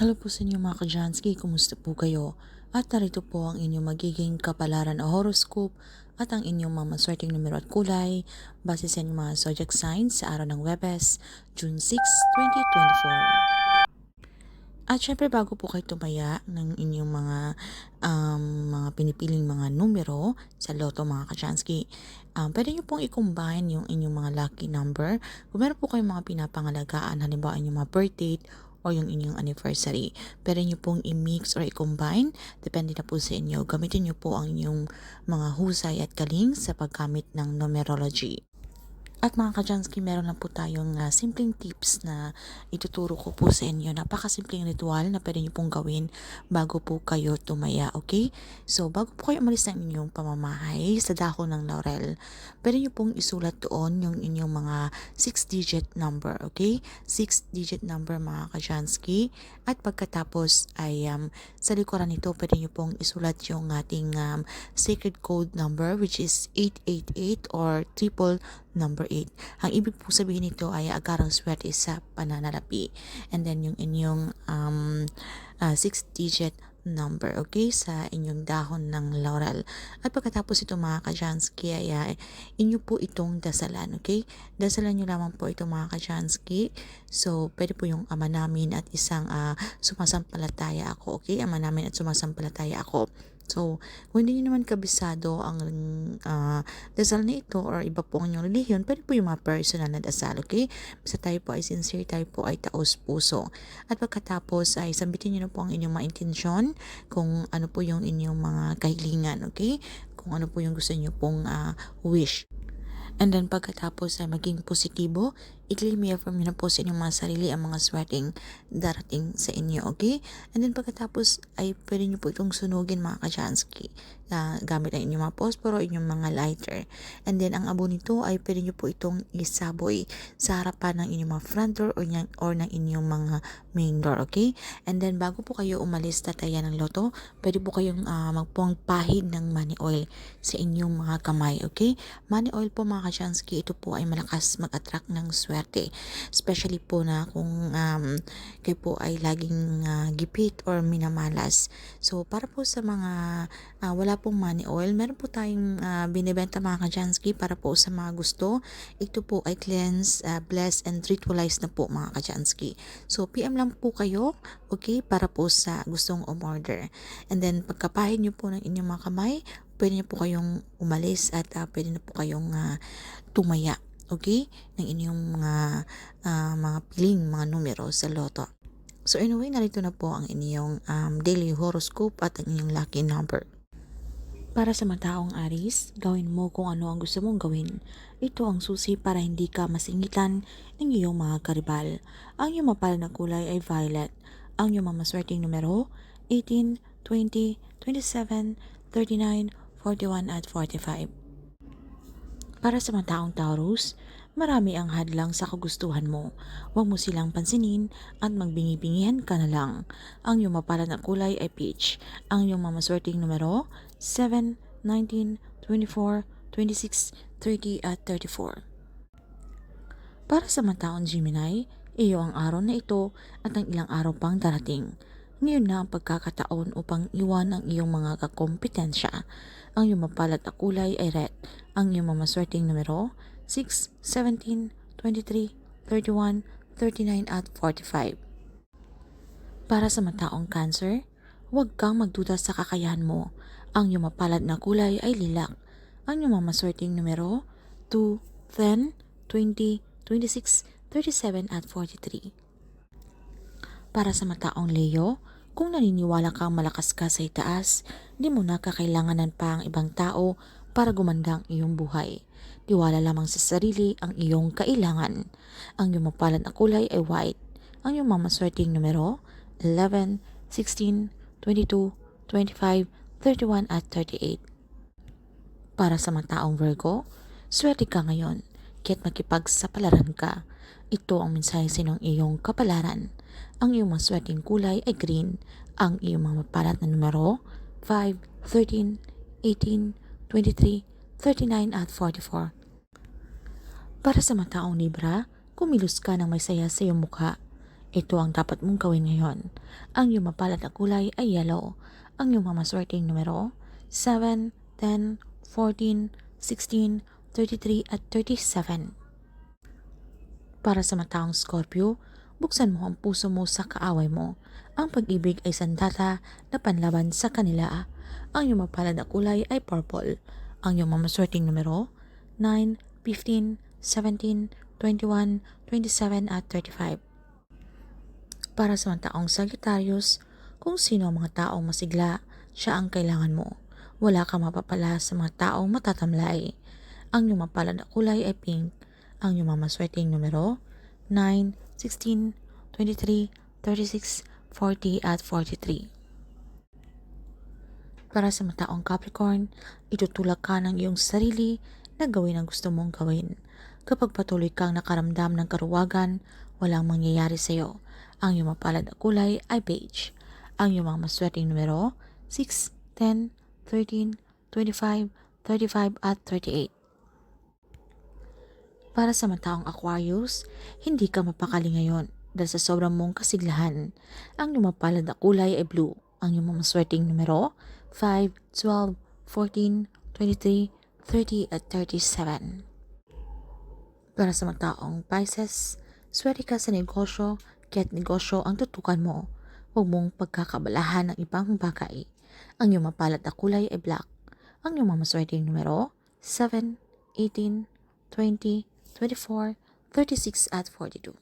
Hello po sa inyo mga kajansky, kumusta po kayo? At narito po ang inyong magiging kapalaran o horoscope at ang inyong mga maswerteng numero at kulay base sa inyong mga zodiac signs sa araw ng Webes, June 6, 2024. At syempre bago po kayo tumaya ng inyong mga um, mga pinipiling mga numero sa loto mga kachansky, um, pwede nyo pong i-combine yung inyong mga lucky number. Kung meron po kayong mga pinapangalagaan, halimbawa inyong mga birth date o yung inyong anniversary. Pwede nyo pong i-mix or i-combine. Depende na po sa inyo. Gamitin nyo po ang inyong mga husay at galing sa paggamit ng numerology. At mga kajansky, meron lang po tayong uh, simpleng tips na ituturo ko po sa inyo. Napakasimpleng ritual na pwede nyo pong gawin bago po kayo tumaya, okay? So, bago po kayo umalis ng inyong pamamahay sa dahon ng laurel, pwede nyo pong isulat doon yung inyong mga 6-digit number, okay? 6-digit number mga kajansky. At pagkatapos ay um, sa likuran nito, pwede nyo pong isulat yung ating um, sacred code number which is 888 or triple number 8. Ang ibig po sabihin nito ay agarang swerte sa pananalapi. And then yung inyong um, uh, 6-digit number, okay, sa inyong dahon ng laurel. At pagkatapos ito mga kajansky, ay uh, inyo po itong dasalan, okay? Dasalan nyo lamang po ito mga kajansky. So, pwede po yung ama namin at isang uh, sumasampalataya ako, okay? Ama namin at sumasampalataya ako. So, kung hindi nyo naman kabisado ang uh, dasal na ito or iba po ang inyong relihiyon, pwede po yung mga personal na dasal, okay? Basta tayo po ay sincere, tayo po ay taos puso. At pagkatapos ay sambitin nyo na po ang inyong mga intensyon, kung ano po yung inyong mga kahilingan, okay? Kung ano po yung gusto nyo pong uh, wish. And then pagkatapos ay maging positibo, i-claim nyo na po sa inyong mga sarili ang mga sweating darating sa inyo, okay? And then pagkatapos ay pwede nyo po itong sunugin mga kajansky na gamit ang inyong mga posporo, inyong mga lighter. And then ang abo nito ay pwede nyo po itong isaboy sa harapan ng inyong mga front door or, ng, or ng inyong mga main door, okay? And then bago po kayo umalis tataya ng loto, pwede po kayong uh, magpuang pahid ng money oil sa inyong mga kamay, okay? Money oil po mga kajansky, ito po ay malakas mag-attract ng swerte. Especially po na kung um, kayo po ay laging uh, gipit or minamalas. So, para po sa mga uh, wala pong money oil, meron po tayong uh, binibenta mga kajansky para po sa mga gusto. Ito po ay cleanse, uh, bless, and ritualize na po mga kajansky. So, PM lang po kayo, okay, para po sa gustong umorder. And then, pagkapahid nyo po ng inyong mga kamay, pwede na po kayong umalis at uh, pwede na po kayong uh, tumaya okay ng inyong mga uh, mga piling mga numero sa loto so anyway narito na po ang inyong um, daily horoscope at ang inyong lucky number para sa mataong Aris, gawin mo kung ano ang gusto mong gawin. Ito ang susi para hindi ka masingitan ng iyong mga karibal. Ang iyong mapal na kulay ay violet. Ang iyong mamaswerteng numero, 18, 20, 27, 39, 41 at 45. Para sa mga taong Taurus, marami ang hadlang sa kagustuhan mo. Huwag mo silang pansinin at magbingi-bingihan ka na lang. Ang iyong mapalad na kulay ay peach. Ang iyong mamaswerteng numero, 7, 19, 24, 26, 30 at 34. Para sa mga taong Gemini, iyo ang araw na ito at ang ilang araw pang darating. Ngayon na ang pagkakataon upang iwan ang iyong mga kakompetensya. Ang iyong mapalad na kulay ay red. Ang iyong mamaswerteng numero 6, 17, 23, 31, 39 at 45. Para sa mataong cancer, huwag kang magduda sa kakayahan mo. Ang iyong mapalad na kulay ay lilac. Ang iyong mamaswerteng numero 2, 10, 20, 26, 37 at 43. Para sa mataong Leo, kung naniniwala kang malakas ka sa itaas, di mo na kakailanganan pa ang ibang tao para gumanda ang iyong buhay. Tiwala lamang sa sarili ang iyong kailangan. Ang iyong mapalad na kulay ay white. Ang iyong mamaswerteng numero 11, 16, 22, 25, 31 at 38. Para sa mga taong Virgo, swerte ka ngayon, kaya't makipagsapalaran ka. Ito ang mensahe sa iyong kapalaran. Ang iyong maswerteng kulay ay green. Ang iyong mga mapalat na numero 5, 13, 18, 23, 39 at 44. Para sa mataong Libra, kumilos ka ng may saya sa iyong mukha. Ito ang dapat mong gawin ngayon. Ang iyong mapalad na kulay ay yellow. Ang iyong mamaswerteng numero 7, 10, 14, 16, 33 at 37. Para sa mataong Scorpio, buksan mo ang puso mo sa kaaway mo. Ang pag-ibig ay sandata na panlaban sa kanila. Ang iyong mapalad na kulay ay purple. Ang iyong mamaswerteng numero 9, 15, 17, 21, 27 at 35. Para sa mga taong Sagittarius, kung sino ang mga taong masigla, siya ang kailangan mo. Wala kang mapapala sa mga taong matatamlay. Ang iyong mapalad na kulay ay pink. Ang iyong mamaswerteng numero 9, 16, 23, 36, 40 at 43. Para sa mga taong Capricorn, itutulak ka ng iyong sarili na gawin ang gusto mong gawin. Kapag patuloy kang nakaramdam ng karuwagan, walang mangyayari sa iyo. Ang iyong mapalad na kulay ay beige. Ang iyong mga maswerteng numero 6, 10, 13, 25, 35 at 38. Para sa mga taong Aquarius, hindi ka mapakali ngayon dahil sa sobrang mong kasiglahan. Ang iyong mapalad na kulay ay blue. Ang iyong mga maswerteng numero 5, 12, 14, 23, 30 at 37. Para sa mga taong Pisces, swerte ka sa negosyo, kaya't negosyo ang tutukan mo. Huwag mong pagkakabalahan ng ibang bagay. Ang iyong mapalad na kulay ay black. Ang iyong mga maswerteng numero 7, 18, 20, 24, 36 at 42.